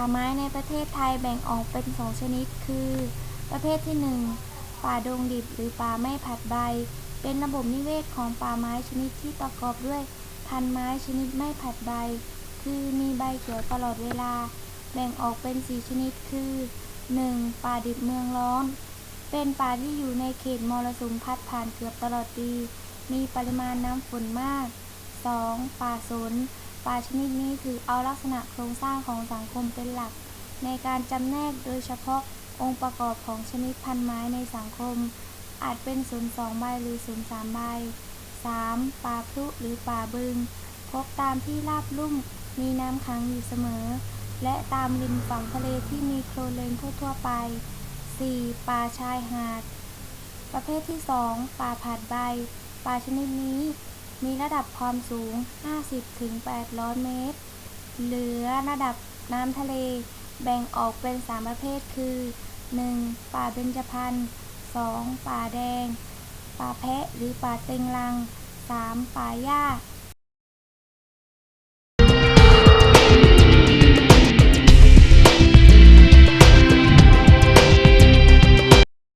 าไม้ในประเทศไทยแบ่งออกเป็นสองชนิด คือ ประเภทที่หนึ่งป่าดงดิบหรือป่าไม่ผลัดใบ เป็นระบบนิเวศของป่าไม้ชนิดที่ประกอบด้วยพันไม้ชนิดไม่ผลัดใบ คือมีใบเขียวตลอดเวลา แบ่งออกเป็นสีชนิด คือ 1. ป่าดิบเมืองร้อน เป็นป่าที่อยู่ในเขตมรสุมพัดผ่านเกือบตลอดปี มีปริมาณน้ำฝนมาก 2. ป่าสน ป่าชนิดนี้ถือเอาลักษณะโครงสร้างของสังคมเป็นหลัก ในการจำแนกโดยเฉพาะองค์ประกอบของชนิดพันไม้ในสังคม อาจเป็นศูนย์สองใบหรือศูนย์สามใบ 3. ป่าพลุหรือป่าบึง พบตามที่ราบลุ่มมีน้ำขังอยู่เสมอ และตามริมฝั่งทะเลที่มีโคลนเลนทั่วๆไป 4. ป่าชายหาด ประเภทที่ 2 ป่าผาดใบ ป่าชนิดนี้ มีระดับความสูง 50-800 เมตร เหลือระดับน้ำทะเล แบ่งออกเป็น 3 ประเภทคือ 1. ป่าเบญจพรรณ 2. ป่าแดง ป่าแพะหรือป่าเต็งรัง 3. ป่าหญ้า